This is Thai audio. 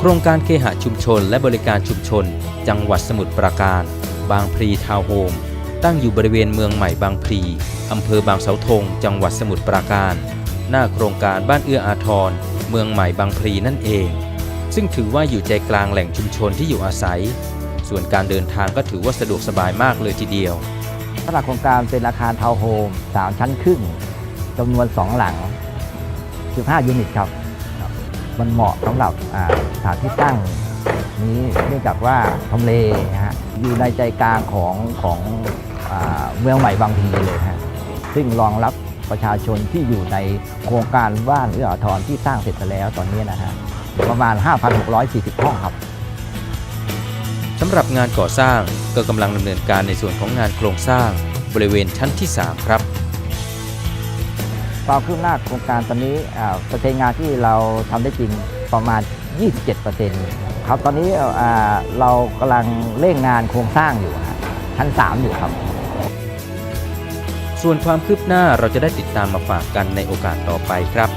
โครงการเคหะชุมชนและบริการชุมชน จังหวัดสมุทรปราการ บางพลีทาวน์โฮม ตั้งอยู่บริเวณเมืองใหม่บางพลีอำเภอบางเสาธง จังหวัดสมุทรปราการ หน้าโครงการบ้านเอื้ออาทร เมืองใหม่บางพลีนั่นเอง ซึ่งถือว่าอยู่ใจกลางแหล่งชุมชนที่อยู่อาศัย ส่วนการเดินทางก็ถือว่าสะดวกสบายมากเลยทีเดียวสำหรับโครงการเป็นอาคารทาวน์โฮม3ชั้นครึ่งจำนวน 2 หลัง 15 ยูนิตครับ มันเหมาะสำหรับอ่าสถานที่ตั้งนี้เนื่องจากว่าทำเลนะฮะอยู่ในใจกลางของของเมืองใหม่บางพีเลยฮะซึ่งรองรับประชาชนที่อยู่ในโครงการบ้านเอื้ออาทรที่สร้างเสร็จไปแล้วตอนนี้นะฮะประมาณ 5,640 ห้องครับสำหรับงานก่อสร้างก็กำลังดำเนินการในส่วนของงานโครงสร้างบริเวณชั้นที่ 3 ครับ ความคืบหน้าโครงการตอนนี้เปอร์เซ็นต์งานที่เราทำได้จริงประมาณ 27%ครับตอนนี้เรากำลังเร่งงานโครงสร้างอยู่ชั้น 3 อยู่ครับ ส่วนความคืบหน้าเราจะได้ติดตามมาฝากกันในโอกาสต่อไปครับ